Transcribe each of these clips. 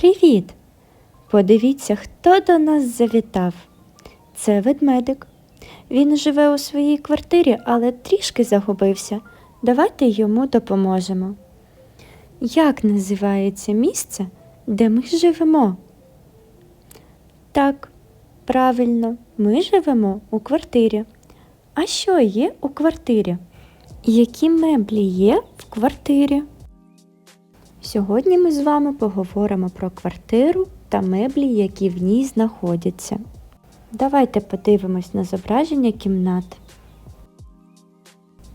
Привіт! Подивіться, хто до нас завітав. Це ведмедик. Він живе у своїй квартирі, але трішки загубився. Давайте йому допоможемо. Як називається місце, де ми живемо? Так, правильно, ми живемо у квартирі. А що є у квартирі? Які меблі є в квартирі? Сьогодні ми з вами поговоримо про квартиру та меблі, які в ній знаходяться. Давайте подивимось на зображення кімнат.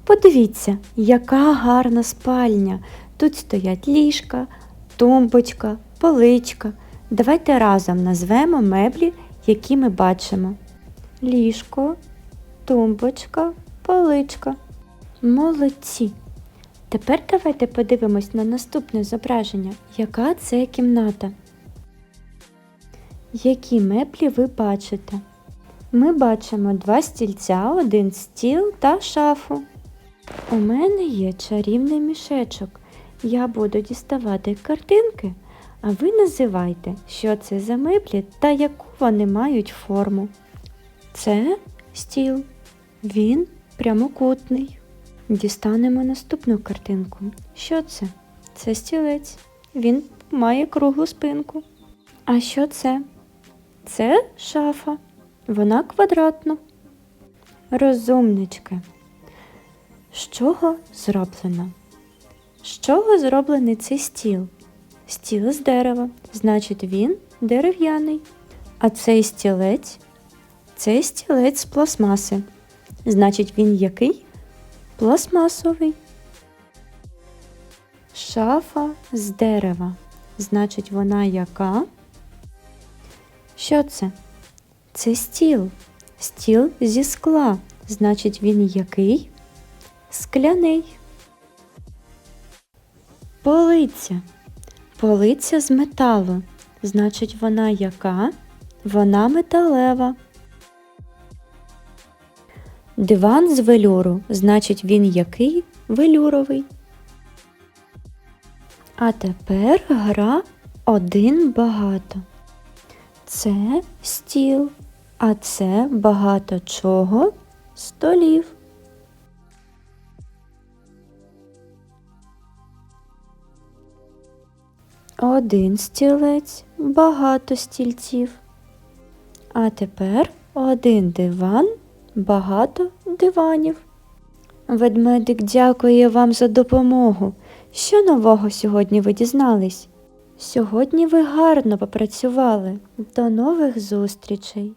Подивіться, яка гарна спальня. Тут стоять ліжка, тумбочка, поличка. Давайте разом назвемо меблі, які ми бачимо. Ліжко, тумбочка, поличка. Молодці. Тепер давайте подивимось на наступне зображення. Яка це кімната? Які меблі ви бачите? Ми бачимо два стільця, один стіл та шафу. У мене є чарівний мішечок. Я буду діставати картинки, а ви називайте, що це за меблі та яку вони мають форму. Це стіл. Він прямокутний. Дістанемо наступну картинку. Що це? Це стілець. Він має круглу спинку. А що це? Це шафа. Вона квадратна. Розумнички. З чого зроблено? З чого зроблений цей стіл? Стіл з дерева, значить він дерев'яний. А цей стілець цей стілець з пластмаси. Значить він який? Пластмасовий. Шафа з дерева. Значить, вона яка? Що це? Це стіл. Стіл зі скла. Значить, він який? Скляний. Полиця. Полиця з металу. Значить, вона яка? Вона металева. Диван з велюру, значить він який? Велюровий. А тепер гра один багато. Це стіл, а це багато чого? Столів. Один стілець, багато стільців. А тепер один диван, багато диванів. Ведмедик дякує вам за допомогу. Що нового сьогодні ви дізнались? Сьогодні ви гарно попрацювали. До нових зустрічей!